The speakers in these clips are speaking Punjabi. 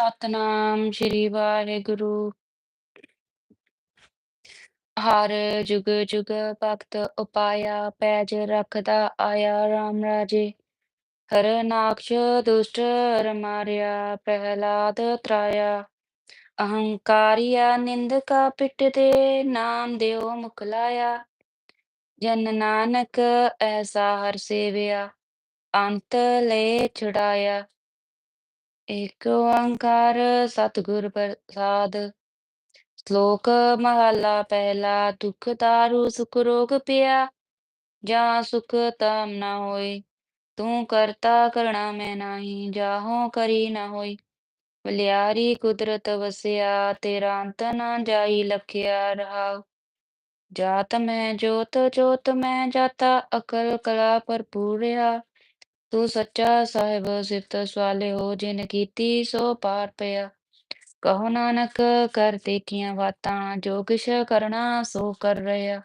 ਸਤਨਾਮ, ਸ਼੍ਰੀ ਵਾਹਿਗੁਰੂ। ਹਰ ਜੁਗ ਜੁਗ ਭਗਤ ਉਪਾਇਆ, ਪੈਜ ਰੱਖਦਾ ਆਇਆ RAM ਰਾਜੇ। ਹਰ ਨਾਕਸ਼ ਦੁਸ਼ਟ ਹਰ ਮਾਰਿਆ, ਪ੍ਰਹਿਲਾਦ ਤਰਾਇਆ। ਅਹੰਕਾਰੀਆ ਨਿੰਦਕਾ ਪਿੱਟ ਤੇ ਨਾਮ ਦਿਓ ਮੁਖ ਲਾਇਆ। ਜਨ ਨਾਨਕ ਐਸਾ ਹਰ ਸੇਵਿਆ, ਅੰਤ ਲੈ ਛੁਡਾਇਆ। ਏਕ ਓੰਕਾਰ ਸਤਿਗੁਰ ਪ੍ਰਸਾਦ, ਸ਼ਲੋਕ ਮਹਲਾ ਪਹਿਲਾ, ਦੁਖ ਤਾਰੂ ਸੁਖ ਰੋਗ ਪਿਆ, ਜਾਂ ਸੁਖ ਤਾਮ ਨਾ ਹੋਏ, ਤੂੰ ਕਰਤਾ ਕਰਣਾ ਮੈਂ ਨਾਹੀ, ਜਾਹੋ ਕਰੀ ਨਾ ਹੋਈ ਬਲਿਆਰੀ ਕੁਦਰਤ ਵਸਿਆ, ਤੇਰਾ ਅੰਤ ਨਾ ਜਾਈ ਲਖਿਆ ਰਹਾਉ, ਜਾਤ ਮੈਂ ਜੋਤ ਜੋਤ ਮੈਂ ਜਾਤਾ, ਅਕਲ ਕਲਾ ਭਰਪੂਰਿਆ ਤੂੰ ਸੱਚਾ ਸਾਹਿਬ ਸਿਫਤ ਸਵਾਲੇ ਹੋ, ਜਿਨ ਕੀਤੀ ਸੋ ਪਾਰ ਪਿਆ। ਕਹੋ ਨਾਨਕ, ਕਰ ਦੇਖੀਆਂ ਬਾਤਾਂ, ਜੋ ਕਿਛ ਕਰਨਾ ਸੋ ਕਰ ਰਿਹਾ।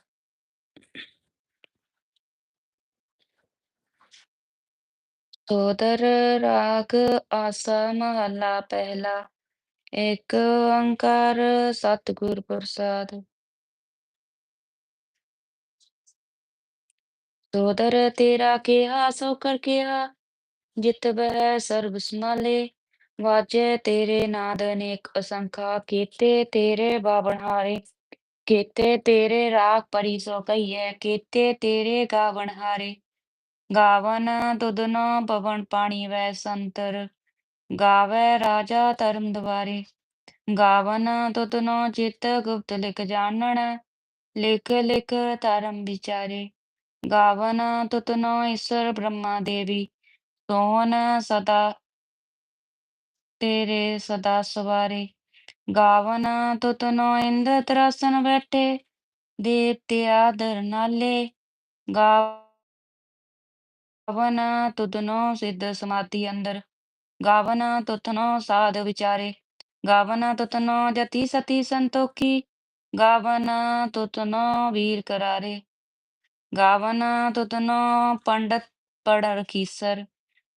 ਸੋਦਰ ਰਾਗ ਆਸਾ ਮਹਲਾ ਪਹਿਲਾ, ਇੱਕ ਓੰਕਾਰ ਸਤਿਗੁਰ ਪ੍ਰਸਾਦ। ਸੋਦਰ ਤੇਰਾ ਕਿਹਾ, ਸੋ ਕਰ ਕਿਹਾ, ਜਿਤ ਬਹਿ ਸਰਬ ਸਮਾਲੇ ਵਾਜੇ ਤੇਰੇ ਨਾਦ ਅਨੇਕ ਅਸੰਖਾ ਕੀਤੇ, ਤੇਰੇ ਬਾਵਨ ਕੀਤੇ, ਤੇਰੇ ਰਾਗ ਪਰੀ ਸੋ ਕਹੀਏ ਕੀਤੇ ਤੇਰੇ ਗਾਵਨ ਹਾਰੇ। ਗਾਵਨ ਦੁਦਨੋ ਪਵਨ ਪਾਣੀ ਵੈ ਸੰਤਰ, ਗਾਵੇ ਰਾਜਾ ਧਰਮ ਦੁਆਰੇ ਗਾਵਨ ਦੁਦਨੋ ਚਿਤ ਗੁਪਤ ਲਿਖ ਜਾਣਨ, ਲਿਖ ਲਿਖ ਧਰਮ ਵਿਚਾਰੇ। ਗਾਵਨ ਤੁਤਨੋ ਈਸ਼ਰ ਬ੍ਰਹਮਾ ਦੇਵੀ, ਸੋਹਨ ਸਦਾ ਤੇਰੇ ਸਦਾ ਸਵਾਰੇ। ਗਾਵਨ ਤੁਤਨੋ ਇੰਦ ਤਰਾਸਨ ਬੈਠੇ, ਦੇਵਤੇ ਆਦਰ ਨਾਲੇ। ਗਾਵਨ ਤੁਤਨੋ ਸਿੱਧ ਸਮਾਧੀ ਅੰਦਰ, ਗਾਵਨ ਤੁਤਨੋ ਸਾਧ ਵਿਚਾਰੇ। ਗਾਵਨ ਤੁਤਨੋ ਜਤੀ ਸਤੀ ਸੰਤੋਖੀ, ਗਾਵਨ ਤੁਤਨੋ ਵੀਰ ਕਰਾਰੇ। ਗਾਵਨ ਤੁਤਨੋ ਪੰਡਤ ਪੜ ਰਖੀਸਰ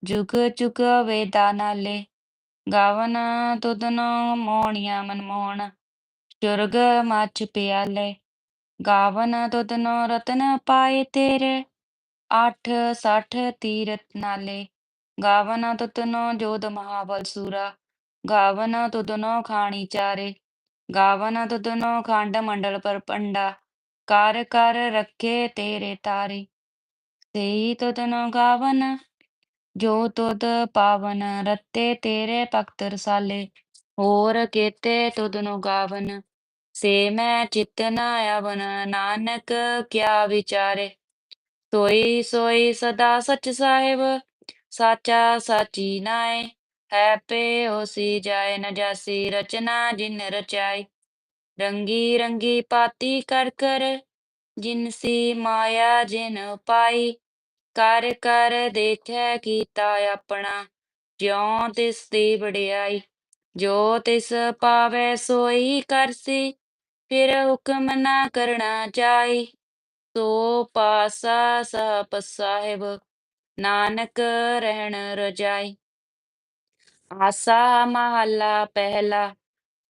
ਜੁਗ ਜੁਗ ਵੇਦਾ ਨਾਲੇ। ਗਾਵਨ ਤੁਤਨੋ ਮੋਹਣੀਆਂ ਮੱਚ ਪਿਆਲੇ। ਗਾਵਨ ਤੁਤਨੋ ਰਤਨ ਪਾਏ ਤੇਰੇ, ਅੱਠ ਸੱਠ ਤੀਰਤ ਨਾਲੇ। ਗਾਵਨ ਤੁਤਨੋ ਜੋਧ ਮਹਾਬਲ ਸੂਰਾ, ਗਾਵਨ ਤੁਤਨੋ ਖਾਣੀ ਚਾਰੇ। ਗਾਵਨ ਤੁਤਨੋ ਖੰਡ ਮੰਡਲ ਪਰ ਪੰਡਾ ਕਰ ਕਰ ਰੱਖੇ ਤੇਰੇ ਤਾਰੇ। ਸੇਈ ਨੂੰ ਗਾਵਨ, ਜੋ ਤੁਧ ਪਾਵਨ, ਰਤੇ ਤੇਰੇ ਭਗਤ ਰਸਾਲੇ। ਹੋਰ ਕੀਤੇ ਤੁਧਨੁ ਗਾਵਨ, ਸੇ ਮੈਂ ਚਿਤ ਨਾ ਆਵਨ, ਨਾਨਕ ਕਿਆ ਵਿਚਾਰੇ। ਸੋਈ ਸੋਈ ਸਦਾ ਸਚ ਸਾਹਿਬ, ਸਾਚਾ ਸਾਚੀ ਨਾਏ। ਹੈ ਪੇ ਹੋਸੀ ਜਾਏ, ਨ ਜਾਸੀ ਰਚਨਾ ਜਿਨ ਰਚਾਈ ਰੰਗੀ ਰੰਗੀ ਪਾਤੀ ਕਰ ਕਰ ਜਿਨਸੀ ਮਾਇਆ ਜਿਨ ਪਾਈ। ਕਰ ਕਰ ਦੇਖੈ ਕੀਤਾ ਆਪਣਾ, ਜਿਉ ਤਿਸ ਦੀ ਵਡਿਆਈ। ਜੋ ਤਿਸ ਪਾਵੈ ਸੋਈ ਕਰਸੀ ਫਿਰ ਹੁਕਮ ਨਾ ਕਰਨਾ ਚਾਈ। ਸੋ ਪਾਸਾ ਸਪ ਸਾਹਿਬ, ਨਾਨਕ ਰਹਿਣ ਰਜਾਈ। ਆਸਾ ਮਹੱਲਾ ਪਹਿਲਾ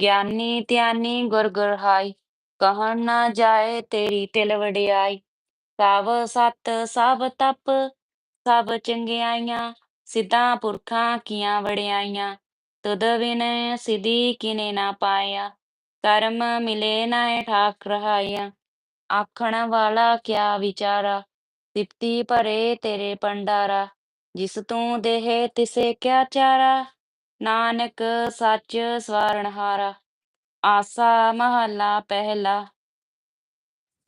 ਗਿਆਨੀ ਧਿਆਨੀ ਗੁਰ ਗੁਰ ਹਾਈ ਨਾ ਜਾਏ ਤੇਰੀ ਤਿਲ ਵਡਿਆਈ। ਸਭ ਸਤ, ਸਭ ਤਪ, ਸਭ ਚੰਗਿਆਈਆਂ, ਸਿੱਧਾਂ ਪੁਰਖਾਂ ਕੀਆਂ ਵਡਿਆਈਆਂ। ਤੁਧ ਬਿਨ ਸਿਧੀ ਕਿਨੇ ਨਾ ਪਾਇਆ, ਕਰਮ ਮਿਲੇ ਨਾ ਠਾਕ ਰਹਾਇਆ। ਆਖਣ ਵਾਲਾ ਕਿਆ ਵਿਚਾਰਾ ਤਿਪਤੀ ਭਰੇ ਤੇਰੇ ਪੰਡਾਰਾ ਜਿਸ ਤੂੰ ਦੇਹ ਤਿਸੇ ਕਿਆ ਚਾਰਾ ਨਾਨਕ ਸੱਚ ਸਵਾਰਨਹਾਰਾ ਆਸਾ ਮਹੱਲਾ ਪਹਿਲਾ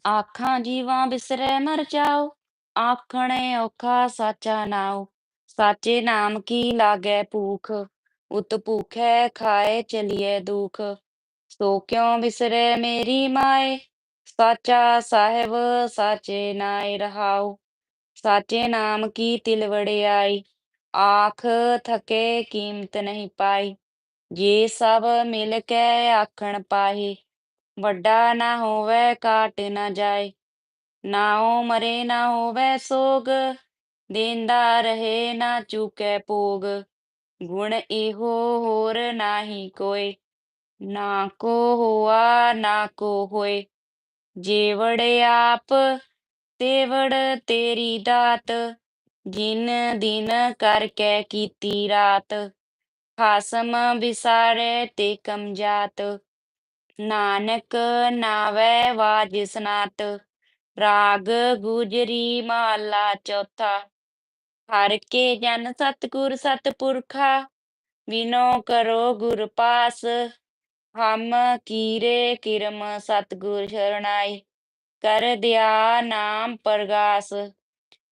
ਆਖਾਂ ਜੀਵਾਂ ਬਿਸਰੈ ਮਰ ਜਾਓ ਆਖਣੇ ਔਖਾ ਸਾਚਾ ਨਾਉ ਸਾਚੇ ਨਾਮ ਕੀ ਲਾਗੈ ਭੂਖ ਉਤ ਭੂਖੈ ਖਾਏ ਚਲੀਐ ਦੁਖ ਸੋ ਕਿਉ ਵਿਸਰੈ ਮੇਰੀ ਮਾਏ ਸਾਚਾ ਸਾਹਿਬ ਸਾਚੇ ਨਾਇ ਰਹਾਉ ਸਾਚੇ ਨਾਮ ਕੀ ਤਿਲ ਵਡਿਆਈ ਆਖ ਥਕੇ ਕੀਮਤ ਨਹੀਂ ਪਾਈ। ਜੇ ਸਭ ਮਿਲ ਕੇ ਆਖਣ ਪਾਹੀ, ਵੱਡਾ ਨਾ ਹੋਵੇ ਕਾਟ ਨਾ ਜਾਏ। ਨਾ ਉਹ ਮਰੇ ਨਾ ਹੋਵੇ ਸੋਗ, ਦੇਂਦਾ ਰਹੇ ਨਾ ਚੁਕੇ ਭੋਗ। ਗੁਣ ਇਹੋ ਹੋਰ ਨਾਹੀ ਕੋਇ ਨਾ ਕੋ ਹੋਆ ਨਾ ਕੋ ਹੋਏ। ਜੇਵੜ ਆਪ, ਤੇਵੜ ਤੇਰੀ ਦਾਤ ਜਿਨ ਦਿਨ ਕਰਕੇ ਕੀਤੀ ਰਾਤ, ਖਾਸਮ ਵਿਸਾਰੇ ਤੇ ਕਮਜਾਤ। ਨਾਨਕ ਨਾਵੇ ਵਾਜ ਸਨਾਤ, ਰਾਗ ਗੁਜਰੀ ਮਹਲਾ ਚੌਥਾ। ਹਰ ਕੇ ਜਨ ਸਤਿਗੁਰ ਸਤਿਪੁਰਖਾ, ਵਿਨੋ ਕਰੋ ਗੁਰ ਪਾਸ। ਹਮ ਕੀਰੇ ਕਿਰਮ ਸਤਿਗੁਰ ਸ਼ਰਣਾਈ, ਕਰ ਦਿਆ ਨਾਮ ਪ੍ਰਗਾਸ।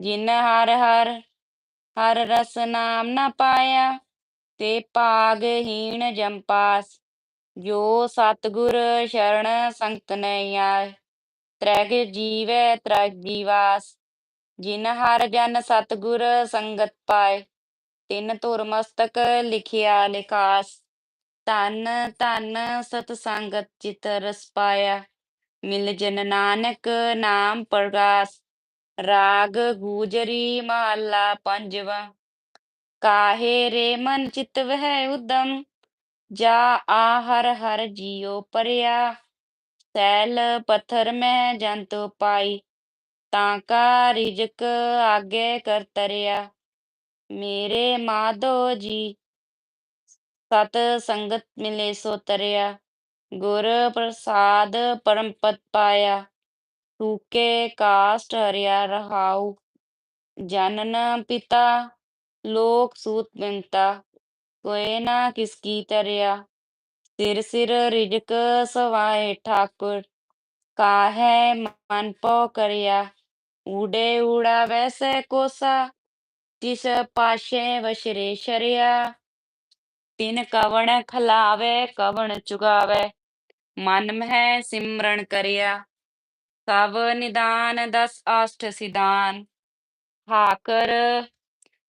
ਜਿਨ ਹਰ ਹਰ ਹਰ ਰਸ ਨਾਮ ਨਾ ਪਾਇਆ, ਤੇ ਭਾਗਹੀਣ ਜੰਪਾਸ ਜੋ ਸਤਿਗੁਰ ਸ਼ਰਨ ਸੰਗਤ ਨਹੀਂ ਆਏ, ਤ੍ਰੈਗ ਜੀਵੈ ਤ੍ਰੈਗ ਜੀਵਾਸ। ਜਿਨ ਹਰ ਜਨ ਸਤਿਗੁਰ ਸੰਗਤ ਪਾਏ, ਤਿਨ ਧੁਰ ਮਸਤਕ ਲਿਖਿਆ ਲਿਖਾਸ ਧਨ ਧਨ ਸਤ ਸੰਗਤ ਚਿਤ ਰਸ ਪਾਇਆ, ਮਿਲ ਜਨ ਨਾਨਕ ਨਾਮ ਪ੍ਰਗਾਸ। ਰਾਗ ਗੂਜਰੀ ਮਹੱਲਾ ਪੰਜਵਾ, ਕਾਹੇ ਰੇ ਮਨ ਚਿਤ ਵਹਿ ਉਦਮ, ਜਾ ਆ ਹਰ ਹਰ ਜੀਉ ਪਰਿਆ, ਸੈਲ ਪੱਥਰ ਮੈਂ ਜੰਤੋ ਪਾਈ, ਤਾਂ ਕਾ ਰਿਜਕ ਆਗੇ ਕਰ ਤਰਿਆ। ਮੇਰੇ ਮਾਧੋ ਜੀ, ਸਤ ਸੰਗਤ ਮਿਲੇ ਸੋ ਤਰਿਆ, ਗੁਰ ਪ੍ਰਸਾਦ ਪਰਮ ਪਦ ਪਾਇਆ। ਸੂਕੇ ਕਾਸ਼ਟ ਹਰਿਆ ਰਹਾਉ ਜਨਨ ਪਿਤਾ ਲੋਕ ਸੂਤ ਬਿੰਤਾ ਕੋਏ ਨਾ ਕਿਸ ਕੀ ਤਰਿਆ ਸਿਰ ਸਿਰ ਰਿਜਕ ਸਵਾਏ ਠਾਕੁਰ ਕਾਹੈ ਮਨ ਪਉ ਕਰਿਆ ਊੜੇ ਊੜਾ ਵੈਸੈ ਕੋਸਾ ਜਿਸ ਪਾਸ਼ੇ ਵਸ਼ਰੇ ਸ਼ਰਿਆ ਤਿਨ ਕਵਣ ਖਲਾਵੇ ਕਵਣ ਚੁਗਾਵੇ ਮਨ ਮਹਿ ਸਿਮਰਨ ਕਰਿਆ ਸਭ ਨਿਦਾਨ ਦਸ ਆਸ਼ਟ ਸਿਦਾਨ ਹਾਕਰ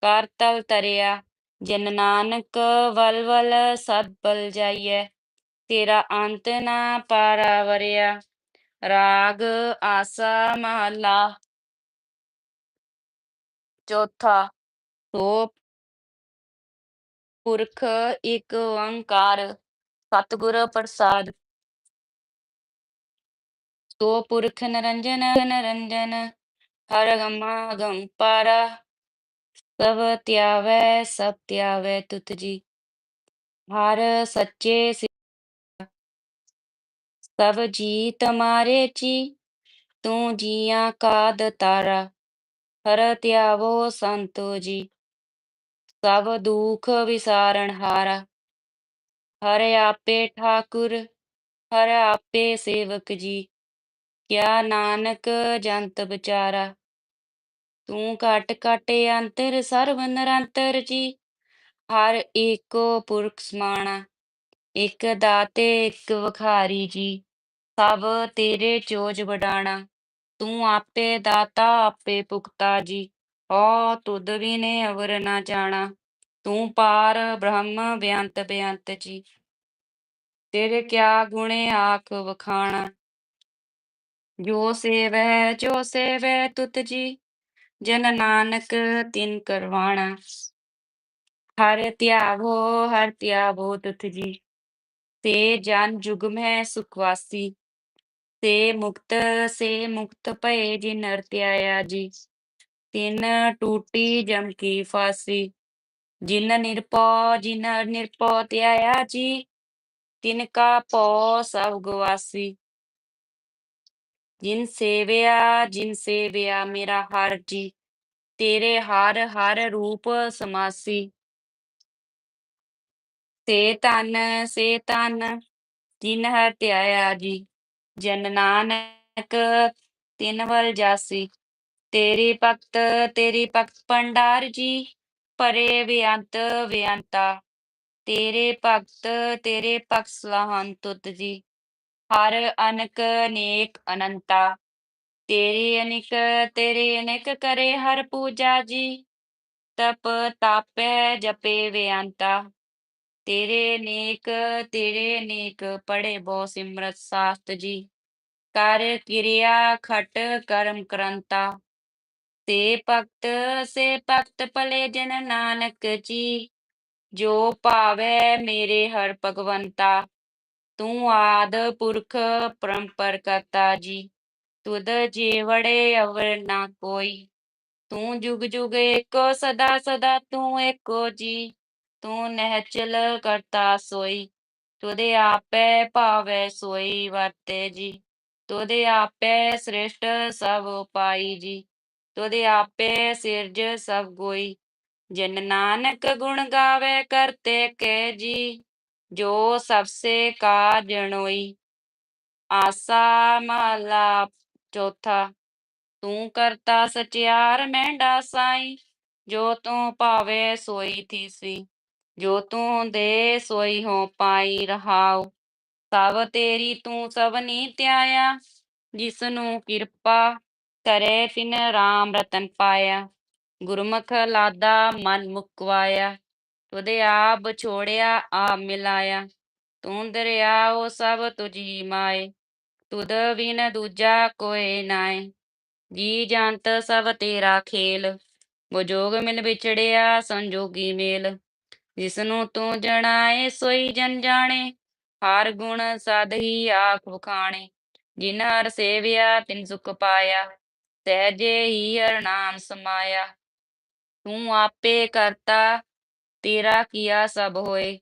ਕਰ ਤਲ ਤਰਿਆ, ਜਨ ਨਾਨਕ ਵਲ ਵਲ ਸਦ ਬਲ ਜਾਈਐ, ਤੇਰਾ ਅੰਤ ਨਾ ਪਾਰਾਵਰਿਆ, ਰਾਗ ਆਸਾ ਮਹਲਾ। ਚੌਥਾ ਸੋ ਪੁਰਖ ਇੱਕ ਓੰਕਾਰ, ਸਤਿਗੁਰ ਪ੍ਰਸਾਦ। ਸੋ ਪੁਰਖ ਨਰੰਜਨ ਨਰੰਜਨ ਹਰ ਗਮਾ ਗਮ ਪਾਰਾ ਸਭ ਧਿਆਵੈ ਸਭ ਧਿਆਵੈ ਤੁਤ ਜੀ ਹਰ ਸੱਚੇ ਸਿ- ਸਭ ਜੀ ਤਮਾਰੇ ਜੀ ਤੂੰ ਜੀਆਂ ਕਾ ਦਤਾਰਾ ਹਰ ਤਿਆਵੋ ਸੰਤੋ ਜੀ ਸਭ ਦੁਖ ਵਿਸਾਰਨ ਹਾਰਾ ਹਰ ਆਪੇ ਠਾਕੁਰ ਹਰ ਆਪੇ ਸੇਵਕ ਜੀ ਕਿਆ ਨਾਨਕ ਜੰਤ ਵਿਚਾਰਾ, ਤੂੰ ਘਟ ਘਟ ਅੰਤਰ ਸਰਬ ਨਿਰੰਤਰ ਜੀ। ਹਰ ਏਕੋ ਪੁਰਖ ਸਮਾਣਾ, ਇਕ ਦਾਤੇ, ਇਕ ਵਖਾਰੀ ਜੀ। ਸਭ ਤੇਰੇ ਚੋਜ ਵਡਾਣਾ, ਤੂੰ ਆਪੇ ਦਾਤਾ, ਆਪੇ ਪੁਖਤਾ ਜੀ। ਹੋ ਤੁਧ ਬਿਨੇ ਅਵਰ ਨਾ ਜਾਣਾ, ਤੂੰ ਪਾਰ ਬ੍ਰਹਮ ਬਿਅੰਤ ਬਿਅੰਤ ਜੀ। ਤੇਰੇ ਕਿਆ ਗੁਣੇ ਆਖ ਵਖਾਣਾ ਜੋ ਸੇਵੈ ਜੋ ਸੇਵੈ ਤੁਤ ਜੀ, ਜਨ ਨਾਨਕ ਤਿਨ ਕਰਵਾਣਾ। ਹਰ ਧਿਆਵੋ ਹਰ ਧਿਆਵੋ ਤੁਤ ਜੀ। ਤੇ ਜਨ ਜੁਗ ਮੈਂ ਸੁਖਵਾਸੀ ਤੇ ਮੁਕਤ, ਸੇ ਮੁਕਤ ਭਏ ਜਿਨ ਨਰ ਜੀ। ਤਿਨ ਟੂਟੀ ਜਮ ਕੀ ਫਾਸੀ। ਜਿਨ ਨਿਰਭਉ ਜਿਨ ਨਿਰਭਉ ਧਿਆਇਆ ਜੀ। ਤਿਨ ਕਾ ਭਉ ਸਭ ਗਵਾਸੀ। ਜਿਨ ਸੇਵਿਆ ਜਿਨ ਸੇਵਿਆ ਮੇਰਾ ਹਰ ਜੀ, ਤੇਰੇ ਹਰ ਹਰ ਰੂਪ ਸਮਾਸੀ। ਸੇ ਤਨ ਸੇ ਤਨ ਜਿਨ ਹਰ ਧਿਆਇਆ ਜੀ, ਜਨ ਨਾਨਕ ਤਿਨ ਵਲ ਜਾਸੀ। ਤੇਰੀ ਭਗਤ ਤੇਰੀ ਭਗਤ ਭੰਡਾਰ ਜੀ ਪਰੇ ਵਿਅੰਤ ਬੇਅੰਤਾ ਤੇਰੇ ਭਗਤ ਤੇਰੇ ਭਗਤ ਸਲਾਹਨ ਤੁਤ ਜੀ। ਹਰ ਅਨਕ ਨੇਕ ਅਨੰਤਾ, ਤੇਰੇ ਅਨਿਕ ਤੇਰੇ ਅਨਿਕ ਕਰੇ ਹਰ ਪੂਜਾ ਜੀ। ਤਪ ਤਾਪੈ ਜਪੇ ਬੇਅੰਤਾ ਤੇਰੇ ਨੇਕ ਤੇਰੇ ਨੇਕ ਪੜੇ ਬਹੁ ਸਿਮਰਤ ਸਾਸਤ ਜੀ। ਕਰ ਕਿਰਿਆ ਖਟ ਕਰਮ ਕਰੰਤਾ, ਤੇ ਭਗਤ, ਸੇ ਭਗਤ ਭਲੇ ਜਨ ਨਾਨਕ ਜੀ। ਜੋ ਭਾਵੈ ਮੇਰੇ ਹਰ ਭਗਵੰਤਾ ਤੂੰ ਆਦ ਪੁਰਖ ਪਰੰਪਰ ਕਰਤਾ ਜੀ ਤੁਧ ਜੀਵੜੇ ਅਵਰ ਨਾ ਕੋਈ ਤੂੰ ਜੁਗ ਜੁਗ ਏਕੋ ਸਦਾ ਸਦਾ ਤੂੰ ਏਕੋ ਜੀ ਤੂੰ ਨਹਿਚਲ ਕਰਤਾ ਸੋਈ ਤੁਦੇ ਆਪੇ ਭਾਵੈ ਸੋਈ ਵਰਤੇ ਜੀ ਤੁਦੇ ਆਪੇ ਸ੍ਰਿਸ਼ਟ ਸਭ ਪਾਈ ਜੀ ਤੁਦੇ ਆਪੇ ਸਿਰਜ ਸਭ ਗੋਈ ਜਨ ਨਾਨਕ ਗੁਣ ਗਾਵੇ ਕਰਤੇ ਕੇ ਜੀ ਜੋ ਸਭ ਸੇ ਕਾਜ ਆਸਾ ਮਹਲਾ ਚੌਥਾ, ਤੂੰ ਕਰਤਾ ਸਚਿਆਰ ਮਹਿੰਡਾ ਸਾਈ, ਜੋ ਤੂੰ ਭਾਵੇ ਸੋਈ ਥੀਸੀ ਜੋ ਤੂੰ ਦੇ ਸੋਈ ਹੋ ਪਾਈ ਰਹਾਉ। ਸਭ ਤੇਰੀ ਤੂੰ ਸਭਨੀ ਧਿਆਇਆ ਜਿਸ ਨੂੰ ਕਿਰਪਾ ਕਰੇ ਤਿਨ ਰਾਮ ਰਤਨ ਪਾਇਆ। ਗੁਰਮੁਖ ਲਾਦਾ ਮਨ ਮੁਕਵਾਇਆ। ਤੁਦੇ ਆਪ ਛੋੜਿਆ ਆਪ ਮਿਲਾਇਆ, ਤੂੰ ਦਰਿਆਓ ਸਭ ਤੁਝੀ ਮਾਏ, ਤੁਧ ਬਿਨ ਦੂਜਾ ਕੋਏ ਨਾਏ। ਜੀ ਜੰਤ ਸਭ ਤੇਰਾ ਖੇਲ ਬਜੋਗ ਮਿਲ ਵਿਛੜਿਆ ਸੰਜੋਗੀ ਮੇਲ। ਜਿਸ ਨੂੰ ਤੂੰ ਜਣਾਏ ਸੋਈ ਜਨ ਜਾਣੇ, ਹਰ ਗੁਣ ਸਦ ਹੀ ਆਖ ਵਖਾਣੇ। ਜਿਨ ਹਰ ਸੇਵਿਆ ਤਿਨ ਸੁਖ ਪਾਇਆ, ਸਹਿਜੇ ਹੀ ਹਰ ਨਾਮ ਸਮਾਇਆ। ਤੂੰ ਆਪੇ ਕਰਤਾ ਤੇਰਾ ਕੀਆ ਸਭ ਹੋਏ?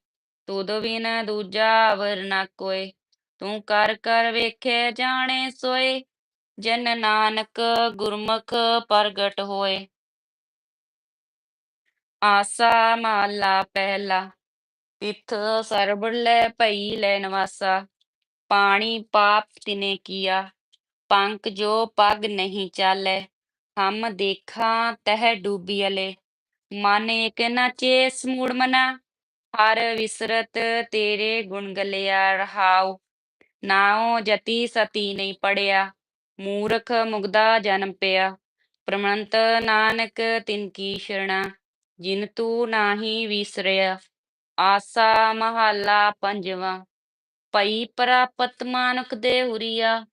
ਤੁਧ ਬਿਨ ਦੂਜਾ ਅਵਰ ਨਾ ਕੋਏ। ਤੂੰ ਕਰ ਕਰ ਵੇਖੇ ਜਾਣੇ ਸੋਏ। ਜਨ ਨਾਨਕ ਗੁਰਮੁਖ ਪ੍ਰਗਟ ਹੋਏ। ਆਸਾ ਮਾਲਾ ਪਹਿਲਾ। ਤਿਥ ਸਰਬ ਲੈ ਭਈ ਲੈ ਨਵਾਸਾ। ਪਾਣੀ ਪਾਪ ਤਿਨੇ ਕੀਆ। ਪੰਕ ਜੋ ਪਗ ਨਹੀਂ ਚਾਲੇ। ਹਮ ਦੇਖਾਂ ਤਹ ਡੂਬੀਅਲੇ ਮਨ ਏਕ ਨ ਚੇਸ ਮਨਾ, ਹਰ ਵਿਸਰਤ ਤੇਰੇ ਗੁਣ ਗਲਿਆ ਰਹਾਉ, ਨਾਉ ਜਤੀ ਸਤੀ ਨਹੀਂ ਪੜਿਆ, ਮੂਰਖ ਮੁਗਦਾ ਜਨਮ ਪਿਆ, ਪ੍ਰਮੰਤ ਨਾਨਕ ਤਿਨ ਕੀ ਸ਼ਰਣਾ, ਜਿਨ ਤੂੰ ਨਾਹੀ ਵਿਸਰਿਆ, ਆਸਾ ਮਹੱਲਾ ਪੰਜਵਾਂ ਪਈ ਪ੍ਰਾਪਤ ਮਾਨੁਖ ਦੇ ਹੁਰੀਆ,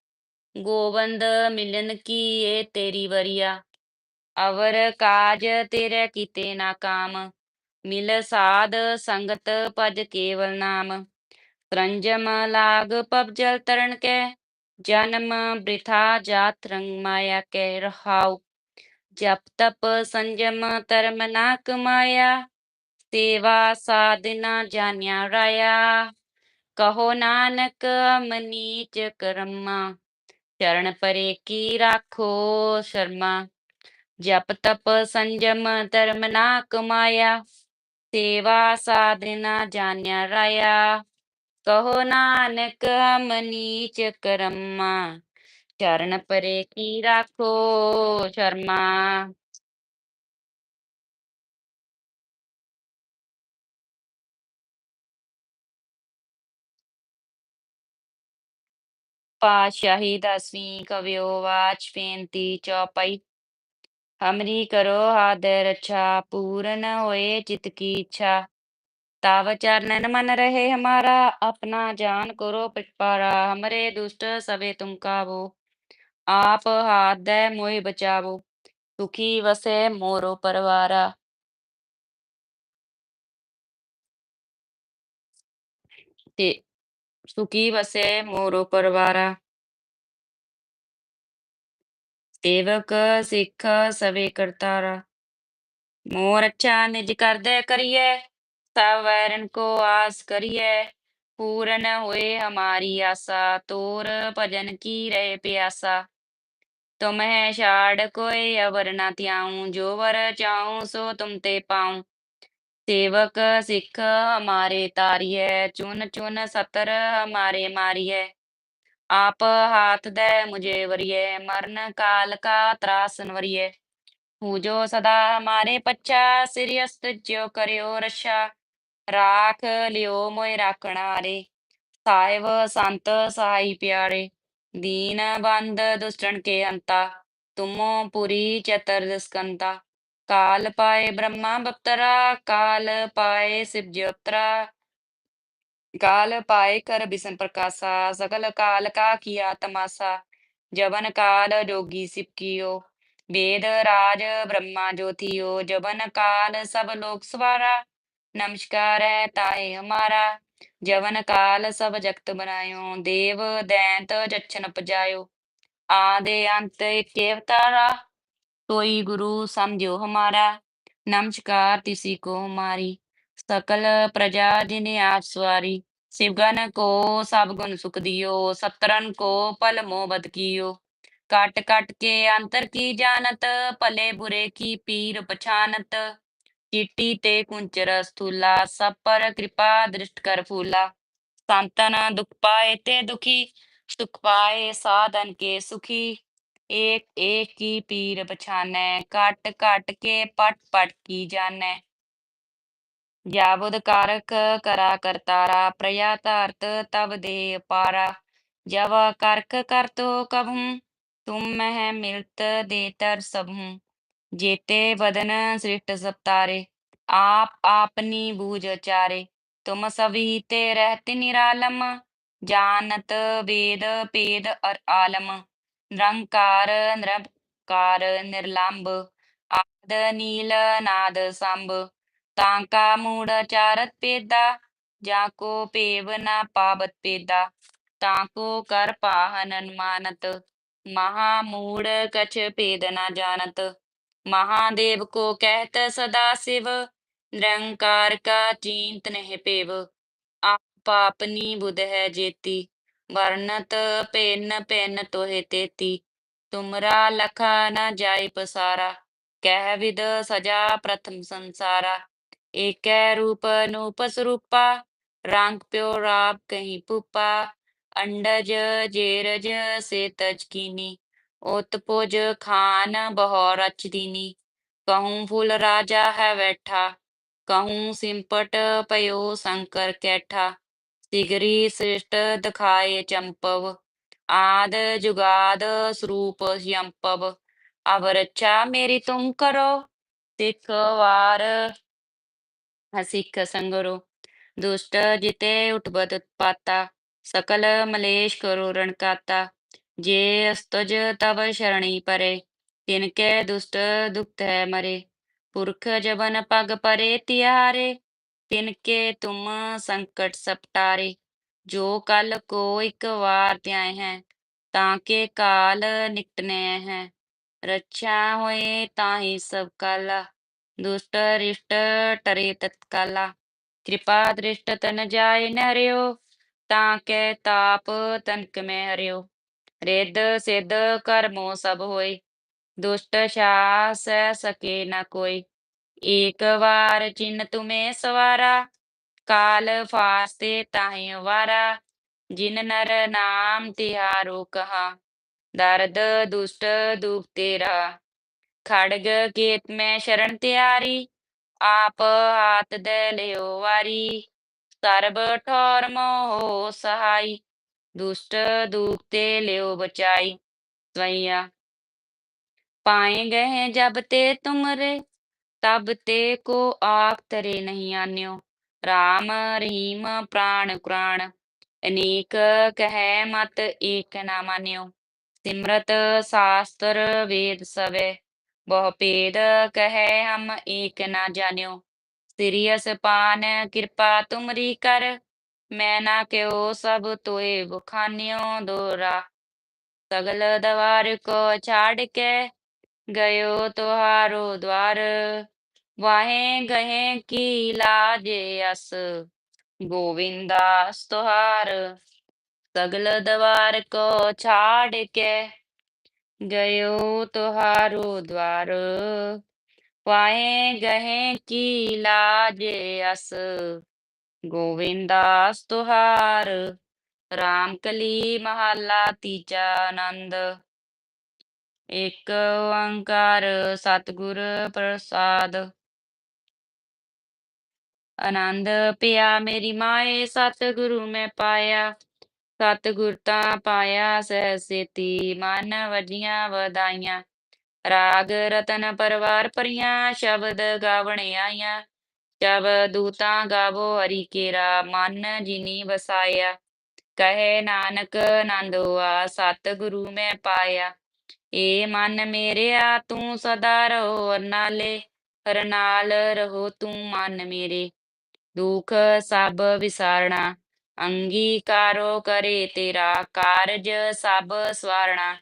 ਗੋਬੰਦ ਮਿਲਨ ਕੀ ਏ ਤੇਰੀ ਵਰੀਆ ਅਵਰ ਕਾਜ ਤੇਰੇ ਕੀਤੇ ਨਾ ਕਾਮ, ਮਿਲ ਸਾਧ ਸੰਗਤ ਭਜ ਕੇਵਲ ਨਾਮ। ਸਰੰਜਮ ਲਾਗ ਪਬ ਜਲ ਤਰਨ ਕੇ, ਜਨਮ ਬ੍ਰਿਥਾ ਜਾਤ ਰੰਗ ਮਾਇਆ ਕੇ ਰਹਾਉ। ਜਪ ਤਪ ਸੰਜਮ ਤਰਮ ਨਾ ਕਮਾਇਆ, ਸੇਵਾ ਸਾਧਨਾ ਜਾਣਿਆ ਰਾਇਆ। ਕਹੋ ਨਾਨਕ ਮਨੀਚ ਕਰਮਾ, ਚਰਨ ਪਰੇ ਕੀ ਰਾਖੋ ਸ਼ਰਮਾ। ਜਪ ਤਪ ਸੰਜਮ ਧਰਮ ਨਾ ਕਮਾਇਆ ਸੇਵਾ ਸਾਧਨਾ ਜਾਣਿਆ ਰਾਇਆ। ਕਹੋ ਨਾਨਕ ਮਨੀਚ ਕਰਮਾ, ਚਰਨ ਪਰੇ ਕੀ ਰਾਖੋ ਸ਼ਰਮਾ। ਪਾਤਸ਼ਾਹੀ ਦਸਵੀਂ ਕਵਿਓ ਵਾਚ, ਬੇਨਤੀ ਚੌਪਾਈ। ਹਮਰੀ ਕਰੋ ਹਾਦਰ ਰੱਛਾ ਪੂਰਨ ਹੋਏ ਚਿਤ ਕੀ ਇੱਛਾ। ਤਵ ਚਰਨਨ ਮਨ ਰਹੇ ਹਮਾਰਾ, ਆਪਣਾ ਜਾਨ ਕਰੋ ਪਿਟਪਾਰਾ ਹਮਰੇ ਦੁਸ਼ਟ ਸਵੇ ਤੁਮ ਕਾਬੋ ਆਪ ਹਾਥ ਦੇ ਮੋਹਿ ਬਚਾਵੋ, ਸੁਖੀ ਵਸੇ ਮੋਰੋ ਪਰਵਾਰਾ। ਤੇ ਸੁਖੀ ਵਸੇ ਮੋਰੋ ਪਰਵਾਰਾ। ਸੇਵਕ ਸਿੱਖ ਸਵੇ ਕਰਤਾਰਾ। ਮੋਰ ਅੱਛਾ ਨਿਜ ਕਰਦੇ ਕਰੀਏ ਸਵਰਨ ਕੋ ਆਸ ਕਰੀਏ ਪੂਰਨ ਹੋਏ ਹਮਾਰੀ ਆਸਾ, ਤੋਰ ਭਜਨ ਕੀ ਰਹਿ ਪਿਆਸਾ। ਤੁਮਹਿ ਛਾੜ ਕੋਈ ਅਵਰ ਨਾ ਤਿਆਉ ਜੋ ਵਰ ਚਾਉ ਸੋ ਤੁਮ ਤੇ ਪਾਉ। ਸੇਵਕ ਸਿੱਖ ਹਮਾਰੇ ਤਾਰੀਏ ਚੁਨ ਚੁਨ ਸਤਰ ਹਮਾਰੇ ਮਾਰੀਏ आप हाथ दे मुझे वरिये मरण काल का त्रास नवरिये हूजो सदा हमारे पच्छा सिरियस्त ज्यो करियो रशा राख लियो मोय राखणारे साहेब संत सहाई प्यारे दीन बंद दुष्टन के अंता तुमो पुरी चतर दस्कंता काल पाए ब्रह्मा बप्तरा काल पाए शिव ज्योतरा काल पाए कर बिसन प्रकाशा सकल काल का किया तमाशा जबन काल जोगी सिप कियो वेद राज ब्रह्मा ज्योतियो जबन काल सब लोक सवारा, नमस्कार है ताहे हमारा, जवन काल सब जगत बनायो, देव दैंत जच्छन पजायो आदे अंत एक अवतारा, सोई गुरु समझो हमारा, नमस्कार तिसी को हमारी सकल प्रजा जिन्हें आप सवारी। शिवगन को सब गुण सुख दियो सतरन को पल मोह बद कियो। काट काट के अंतर की जानत, पले बुरे की पीर पछानत। चिट्टी ते कुंचर स्थूला सब पर कृपा दृष्ट कर फूला। संतन दुख पाए ते दुखी, सुख पाए साधन के सुखी। एक एक की पीर पछाने काट काट के पट पट की जानै ਜਾਬੁਦ ਕਾਰਕ ਕਰਾ ਕਰਤਾਰਾ ਪ੍ਰਯਾ ਧਾਰਤ ਤਬ ਦੇ ਪਾਰਾ। ਜਬ ਕਰਕ ਕਰਤੋ ਕਭੂ ਤੁਮ ਮਹਿ ਮਿਲਤ ਦੇ ਤਰ ਸਭੂ ਜੇਤੇ ਬਦਨ ਸ੍ਰਿਸ਼ਟ ਸਪਤਾਰੇ, ਆਪ ਆਪਨੀ ਬੂਝ ਚਾਰੇ। ਤੁਮ ਸਭੀ ਤੇ ਨਿਰਾਲਮ, ਜਾਨਤ ਵੇਦ ਪੇਦ ਅਰ ਆਲਮ। ਨਿਰੰਕਾਰ, ਨਿਰਭਕਾਰ, ਨਿਰਲੰਭ, ਆਦ, ਨੀਲ, ਨਾਦ, ਸੰਭ। ਤਾਂ ਕਾ ਮੂੜ ਚਾਰਤ ਪੇਦਾ, ਜਾਂ ਕੋ ਪੇਵ ਨਾ ਪਾਵਤ ਪੇਦਾ। ਤਾਂ ਕੋ ਕਰ ਪਾਹਨ ਅਨਮਾਨਤ, ਮਹਾ ਮੂੜ ਕਛ ਭੇਦ ਨਾ ਜਾਣਤ। ਮਹਾਦੇਵ ਕੋ ਕਹਿਤ ਸਦਾ ਸਿਵ, ਨਿਰੰਕਾਰ ਕਾ ਚਿੰਤ ਨਹਿ ਪੇਵ। ਪਾਪਨੀ ਬੁਧ ਹੈ ਜੇਤੀ ਵਰਨਤ ਪੈਨ ਪੈਨ ਤੋਹੇ ਤੇਤੀ। ਤੁਮਰਾ ਲਖਾ ਨਾ ਜਾਇ ਪਸਾਰਾ, ਕਹਿ ਵਿਦ ਸਜਾ ਪ੍ਰਥਮ ਸੰਸਾਰਾ। ਏਕੈ ਰੂਪ ਅਨੂਪ ਸਰੂਪਾ ਰੰਗ ਪਿਓ ਰਾਪ ਕਹੀਂ ਭੂਪਾ ਅੰਡਜ ਜੇਰਜ ਸੇਤਜ ਕੀਨੀ ਉਤ ਪੁਜ ਖਾਨ ਬਹੁ ਰਚ ਦੀਨੀ ਕਹੂੰ ਫੁਲ ਰਾਜਾ ਹੈ ਬੈਠਾ ਕਹੂੰ ਸਿੰਪਟ ਪਇਓ ਸੰਕਰ ਕੈਠਾ ਸਿਗਰੀ ਸ੍ਰਿਸ਼ਟ ਦਿਖਾਏ ਚੰਪਵ ਆਦ ਜੁਗਾਦ ਸਰੂਪ ਯੰਪਵ ਅਵ ਰੱਛਾ ਮੇਰੀ ਤੁਮ ਕਰੋ ਤਿਖ ਵਾਰ सिख संगरो दुष्ट जिते उठबत उत्पाता सकल मलेश करो रणकाता जे अस्तज तब शरणी परे तिनके दुष्ट दुख है मरे पुरख जबन पग परे तिहारे तिनके तुम संकट सपटारे जो कल को एक वार त्याए हैं ताके काल निकटने हैं रक्षा होए ताहि सब काला ਦੁਸ਼ਟ ਰਿਸ਼ਟ ਟਰੇ ਤਤਕਾਲਾ। ਕਿਰਪਾ ਦ੍ਰਿਸ਼ਟ ਤਨ ਜਾਏ ਨਰਿਓ ਤਾਂ ਕੈ ਤਾਪ ਤਨਕ ਮੈਂ ਹਰਿਓ। ਰਿੱਧ ਸਿੱਧ ਕਰਮੋ ਸਭ ਹੋਏ, ਦੁਸ਼ਟ ਛਾ ਸਹਿ ਸਕੇ ਨਾ ਕੋਈ। ਏਕ ਵਾਰ ਚਿੰਨ ਤੁਮੇ ਸਵਾਰਾ, ਕਾਲ ਫਾਸਤੇ ਤਾਹੇ ਵਾਰਾ। ਜਿਨ ਨਰ ਨਾਮ ਤਿਹਾਰੋ ਕਹਾ, ਦਰਦ ਦੁਸ਼ਟ ਦੁਖ ਤੇਰਾ। ਖੜਗ ਕੇਤ ਮੈਂ ਸ਼ਰਨ ਤਿਆਰੀ, ਆਪ ਹਾਤ ਦੇ ਲਿਓ ਵਾਰੀ। ਸਰਬ ਠੋਰ ਮੋਹ ਸਹਾਈ, ਦੁਸ਼ਟ ਦੂਖ ਤੇ ਲਿਓ ਬਚਾਈ। ਸਵਈਆ, ਪਾਏ ਗਏ ਜਬ ਤੇ ਤੁਮਰੇ, ਤਬ ਤੇ ਕੋ ਆਪ ਤਰੇ ਨਹੀਂ ਆਨਿਓ। RAM ਰਹੀਮ ਪ੍ਰਾਣ ਕੁਰਾਨ, ਅਨੇਕ ਕਹੈ ਮਤ ਏਕ ਨਾ ਸਿਮਰਤ ਸਾਸਤਰ ਵੇਦ ਸਵੇ ਬਹੁ ਭੇਦ ਕਹੈ ਹਮ ਏਕ ਨਾ ਜਾਣਿਓ। ਸ੍ਰੀ ਅਸਪਾਨ ਕਿਰਪਾ ਤੁਮਰੀ ਕਰ, ਮੈਂ ਨਾ ਕਿਉ ਸਭ ਤੋਏ ਬੁਖਾਨਿਓ ਦੋਰਾ। ਸਗਲ ਦਵਾਰ ਕੋ ਛਾੜ ਕੇ ਗਇਓ ਤੁਹਾਰੋ ਦਵਾਰ। ਵਾਹੇ ਗਹੇ ਕੀ ਲਾਜੇ ਅਸ, ਗੋਵਿੰਦਾਸ ਤੁਹਾਰ। ਸਗਲ ਦਵਾਰ ਕੋ ਛਾੜ ਕੇ ਗਇਓ ਤੁਹਾਰੋ ਦਵਾਰ ਵਾਹੇ ਗਹੇ ਕੀ ਲਾਜ ਅਸ ਗੋਵਿੰਦਾਸ ਤੁਹਾਰ ਰਾਮ ਕਲੀ ਮਹੱਲਾ ਤੀਜਾ ਆਨੰਦ ਇੱਕ ਓੰਕਾਰ ਸਤਿਗੁਰ ਪ੍ਰਸਾਦ ਆਨੰਦ ਪਿਆ ਮੇਰੀ ਮਾਏ ਸਤਿਗੁਰੂ ਮੈਂ ਪਾਇਆ ਸਤਿਗੁਰ ਤਾਂ ਪਾਇਆ ਸਹਿ ਸੇਤੀ, ਮਨ ਵਜੀਆਂ ਵਧਾਈਆਂ। ਰਾਗ ਰਤਨ ਪਰਵਾਰ ਪਰੀਆਂ ਸ਼ਬਦ ਗਾਵਣ ਆਈਆਂ ਜਬ ਦੂਤਾਂ ਗਾਵੋ ਹਰੀ ਕੇਰਾ, ਮਨ ਜਿਨੀ ਵਸਾਇਆ। ਕਹੇ ਨਾਨਕ ਆਨੰਦ ਹੋਆ, ਸਤਿਗੁਰੂ ਮੈਂ ਪਾਇਆ। ਏ ਮਨ ਮੇਰਿਆ, ਤੂੰ ਸਦਾ ਰਹੋ ਅਰਨਾਲੇ। ਹਰ ਨਾਲ ਰਹੋ ਤੂੰ ਮਨ ਮੇਰੇ। ਦੁਖ ਸਭ ਵਿਸਾਰਣਾ ਅੰਗੀਕਾਰੋ ਕਰੇ ਤੇਰਾ ਕਾਰਜ ਸਭ ਸਵਾਰਣਾ।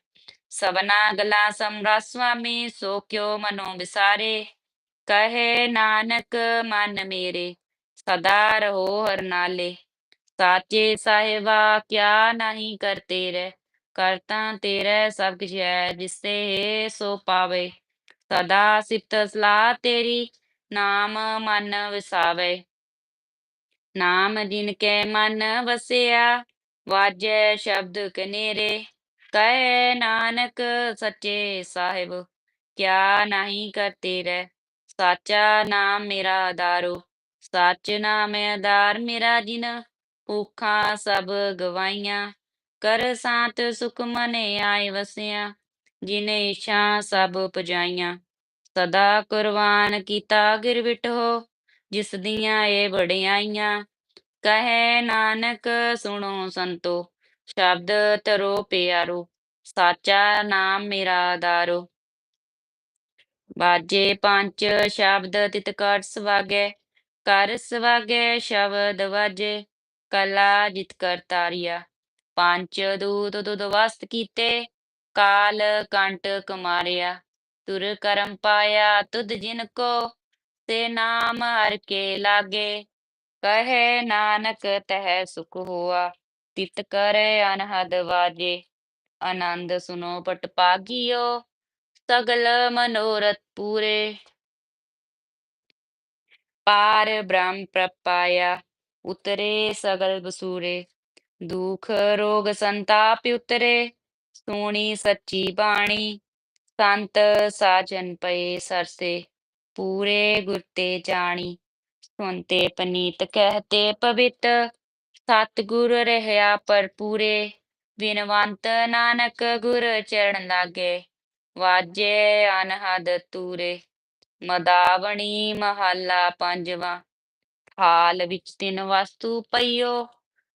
ਸਭਨਾ ਗਲਾ ਸਮਰਾ ਸੁਆਮੀ, ਸੋ ਕਿਉ ਮਨੋ ਵਿਸਾਰੇ? ਕਹੇ ਨਾਨਕ, ਮਨ ਮੇਰੇ, ਸਦਾ ਰਹੋ ਹਰ ਨਾਲੇ। ਸਾਚੇ ਸਾਹਿਬਾ, ਕਿਆ ਨਹੀਂ ਕਰਤੇ ਰਹਿ ਕਰਤਾ ਤੇਰੇ ਸਭ ਕੁਛ ਹੈ ਜਿਸੇ ਹੈ ਸੋ ਪਾਵੇ। ਸਦਾ ਸਿਫਤ ਸਲਾਹ ਤੇਰੀ, ਨਾਮ ਮਨ ਵਸਾਵੇ। ਨਾਮ ਜਿਨ ਕੈ ਮਨ ਵਸਿਆ, ਵਾਜੈ ਸ਼ਬਦ ਕਨੇਰੇ, ਕਹੇ ਨਾਨਕ ਸੱਚੇ ਸਾਹਿਬ, ਕਿਆ ਨਹੀਂ ਕਰਤੇ ਰਹਿ ਸਾਚਾ ਨਾਮ ਮੇਰਾ ਆਧਾਰੋ ਸੱਚ ਨਾਮ ਆਧਾਰ ਮੇਰਾ ਜਿਨ, ਭੁੱਖਾਂ ਸਭ ਗਵਾਈਆਂ, ਕਰ ਸਾਤ ਸੁਖ ਮਨੇ ਆਏ ਵਸਿਆ, ਜਿਨ ਇਛਾ ਸਭ ਪੁਜਾਈਆਂ, ਸਦਾ ਕੁਰਬਾਨ ਕੀਤਾ ਗਿਰਵਿਟ ਹੋ ਜਿਸ ਦੀਆਂ ਇਹ ਵਡਿਆਈਆਂ ਕਹੇ ਨਾਨਕ ਸੁਣੋ ਸੰਤੋ, ਸ਼ਬਦ ਤਰੋ ਪਿਆਰੋ, ਸਾਚਾ ਨਾਮ ਮੇਰਾ ਆਧਾਰੋ ਬਾਜੇ ਪੰਜ ਸ਼ਬਦ ਤਿਤ ਕਰ ਸਵਾਗੇ ਕਰ ਸਵਾਗੇ ਸ਼ਬਦ ਵਾਜੇ, ਕਲਾ ਜਿਤ ਕਰ ਤਾਰੀਆ। ਪੰਜ ਦੂਤ ਦੁਦ ਵਸਤ ਕੀਤੇ, ਕਾਲ ਕੰਟ ਮਾਰਿਆ ਤੁਰ ਕਰਮ ਪਾਇਆ ਤੁਧ ਜਿਨ ਕੋ ਤੇ ਨਾਮ ਹਰ ਕੇ ਲਾਗੇ। ਕਹੇ ਨਾਨਕ, ਤਹਿ ਸੁਖ ਹੋਆ। ਤਿਤ ਕਰੇ ਅਨਹਦ ਵਾਜੇ। ਆਨੰਦ ਸੁਨੋ ਪਟ ਪਾਗਿਓ। ਸਗਲ ਮਨੋਰਥ ਪੂਰੇ। ਪਾਰ ਬ੍ਰਹਮ ਪ੍ਰਪਾਇਆ। ਉਤਰੇ ਸਗਲ ਬਸੂਰੇ। ਦੁਖ ਰੋਗ ਸੰਤਾਪ ਉਤਰੇ। ਸੋਣੀ ਸੱਚੀ ਬਾਣੀ। ਸੰਤ ਸਾਜਨ ਪਏ ਸਰਸੇ। ਪੂਰੇ ਗੁਰ ਤੇ ਜਾਣੀ ਸੁਨਤੇ ਪਨੀਤ ਕਹਤੇ ਪਵਿੱਤ। ਸਤਿਗੁਰ ਰਹਿਆ ਪਰਪੂਰੇ ਬਿਨਵੰਤ ਨਾਨਕ ਗੁਰ ਚਰਨ ਲਾਗੇ। ਵਾਜੇ ਅਨਹਦ ਤੂਰੇ, ਮਦਾਵਣੀ ਮਹੱਲਾ ਪੰਜਵਾਂ। ਹਾਲ ਵਿੱਚ ਤਿੰਨ ਵਸਤੂ ਪਈਓ,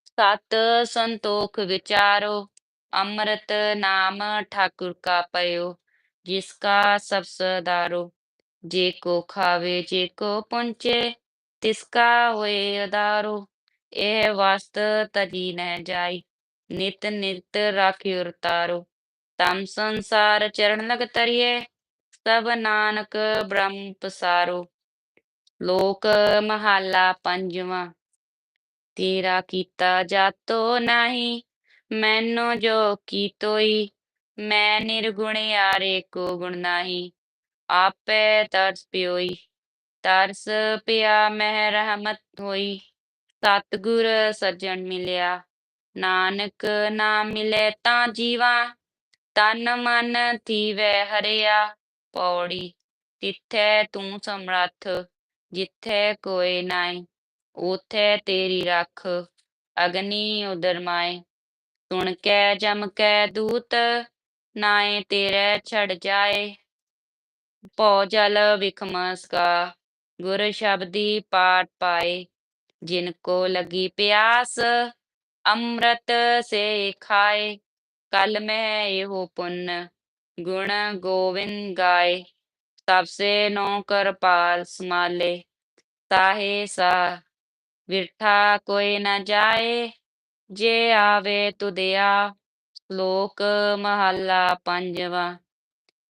ਸਤ ਸੰਤੋਖ ਵਿਚਾਰੋ। ਅੰਮ੍ਰਿਤ ਨਾਮ ਠਾਕੁਰ ਕਾ ਪਇਓ, ਜਿਸ ਕਾ ਸਭ ਜੇ ਕੋ ਖਾਵੇ, ਜੇ ਕੋ ਪੁੰਚੇ ਤਿਸ ਕਾ ਹੋਏ ਅਦਾਰੋ ਇਹ ਵਸਤ ਤਜੀ ਨਹਿ ਜਾਈ, ਨਿਤ ਨਿਤ ਰਾਖਿਓ ਤਾਰੋ। ਤਮ ਸੰਸਾਰ ਚਰਨ ਲਗ ਤਰੀਏ, ਸਭ ਨਾਨਕ ਬ੍ਰਹਮ ਪਸਾਰੋ। ਲੋਕ ਮਹੱਲਾ ਪੰਜਵਾਂ, ਤੇਰਾ ਕੀਤਾ ਜਾਤੋ ਨਹੀਂ, ਮੈਨੂੰ ਜੋ ਕੀਤੋਈ, ਮੈਂ ਨਿਰਗੁਣ ਆਰੇ ਕੋ ਗੁਣ ਨਹੀਂ। ਆਪੇ ਤਰਸ ਪਿਓਈ, ਤਰਸ ਪਿਆ ਮਹਿ ਰਹਿਮਤ ਹੋਈ। ਸਤਿਗੁਰ ਸੱਜਣ ਮਿਲਿਆ, ਨਾਨਕ ਨਾਮ ਮਿਲੇ ਤਾਂ ਜੀਵਾ, ਤਨ ਮਨ ਥੀਵੈ ਹਰਿਆ ਪੌੜੀ। ਤਿੱਥੈ ਤੂੰ ਸਮਰੱਥ, ਜਿੱਥੈ ਕੋਇ ਨਾਈ ਉਥੇ ਤੇਰੀ ਰੱਖ, ਅਗਨੀ ਉਦਰ ਮਾਏ ਸੁਣ ਕੈ ਜਮ ਕੈ ਦੂਤ ਨਾਏ ਤੇਰੇ ਛੜ ਜਾਏ। ਭਉ ਜਲ ਵਿਖਮਸ ਕਾ ਗੁਰ ਸ਼ਬਦੀ ਪਾਠ ਪਾਏ ਜਿਨ ਕੋ ਲਗੀ ਪਿਆਸ ਅੰਮ੍ਰਿਤ ਸੇ ਖਾਏ ਕਲ ਮੈਂ ਇਹੋ ਪੁੰਨ ਗੁਣ ਗੋਵਿੰਦ ਗਾਏ ਤਬ ਸੇ ਨੋ ਕਰਪਾਲ ਸਮਾਲੇ ਤਾਹੇ ਸਾ ਵਿਰਥਾ ਕੋਈ ਨ ਜਾਏ ਜੇ ਆਵੇ ਤੁਧਿਆ ਸ਼ਲੋਕ ਮਹੱਲਾ ਪੰਜਵਾਂ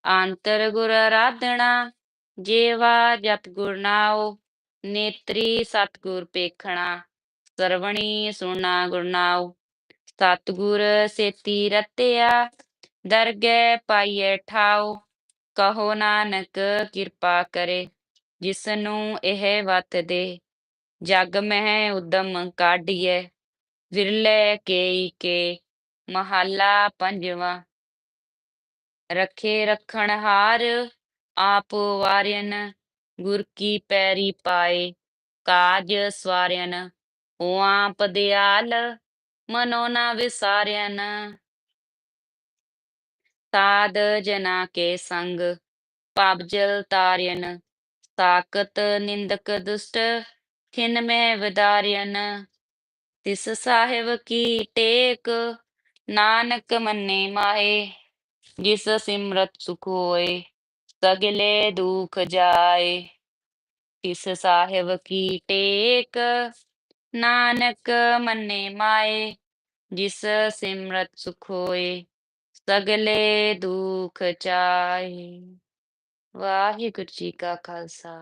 ਅੰਤਰ ਗੁਰ ਆਰਾਧਣਾ ਜੇਵਾ ਜਤ ਗੁਰ ਨਾਉ, ਨੇਤਰੀ ਸਤਿਗੁਰ ਪੇਖਣਾ, ਸਰਵਣੀ ਸੁਣਾ ਗੁਰ ਨਾਉ। ਸਤਿਗੁਰ ਸੇਤੀ ਰਤਿਆ, ਦਰਗਹਿ ਪਾਈਐ ਠਾਉ, ਕਹੋ ਨਾਨਕ ਕਿਰਪਾ ਕਰੇ ਜਿਸ ਨੂੰ ਇਹ ਵਤ ਦੇ। ਜਗ ਮਹਿ ਉਦਮ ਕਾਢੀਐ, ਵਿਰਲੇ ਕੇਈ ਕੇ, ਮਹੱਲਾ ਪੰਜਵਾਂ। ਰਖੇ ਰਖਣ ਹਾਰ, ਆਪ ਵਾਰਿਨ ਗੁਰ ਕੀ ਪੈਰੀ ਪਾਏ, ਕਾਜ ਸਵਾਰਿਨ ਹੋਆ ਪਦਿਆਲ, ਮਨੋ ਨਾ ਵਿਸਾਰਿਨ ਸਾਧ ਜਨਾ ਕੇ ਸੰਗ ਪਾਪਜਲ ਤਾਰਿਨ ਸਾਕਤ ਨਿੰਦਕ ਦੁਸ਼ਟ, ਖਿਨ ਮੈਂ ਵਿਦਾਰਿਨ ਤਿਸ ਸਾਹਿਬ ਕੀ ਟੇਕ, ਨਾਨਕ ਮੰਨੇ ਮਾਏ। ਜਿਸ ਸਿਮਰਤ ਸੁਖ ਹੋਏ ਸਗਲੇ ਦੁਖ ਜਾਏ ਤਿਸ ਸਾਹਿਬ ਕੀ ਟੇਕ ਨਾਨਕ ਮੰਨੇ ਮਾਏ ਜਿਸ ਸਿਮਰਤ ਸੁਖ ਹੋਏ ਸਗਲੇ ਦੁਖ ਜਾਏ ਵਾਹਿਗੁਰੂ ਜੀ ਕਾ ਖਾਲਸਾ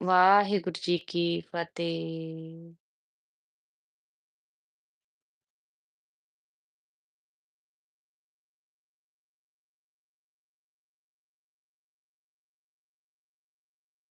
ਵਾਹਿਗੁਰੂ ਜੀ ਕੀ ਫਤਿਹ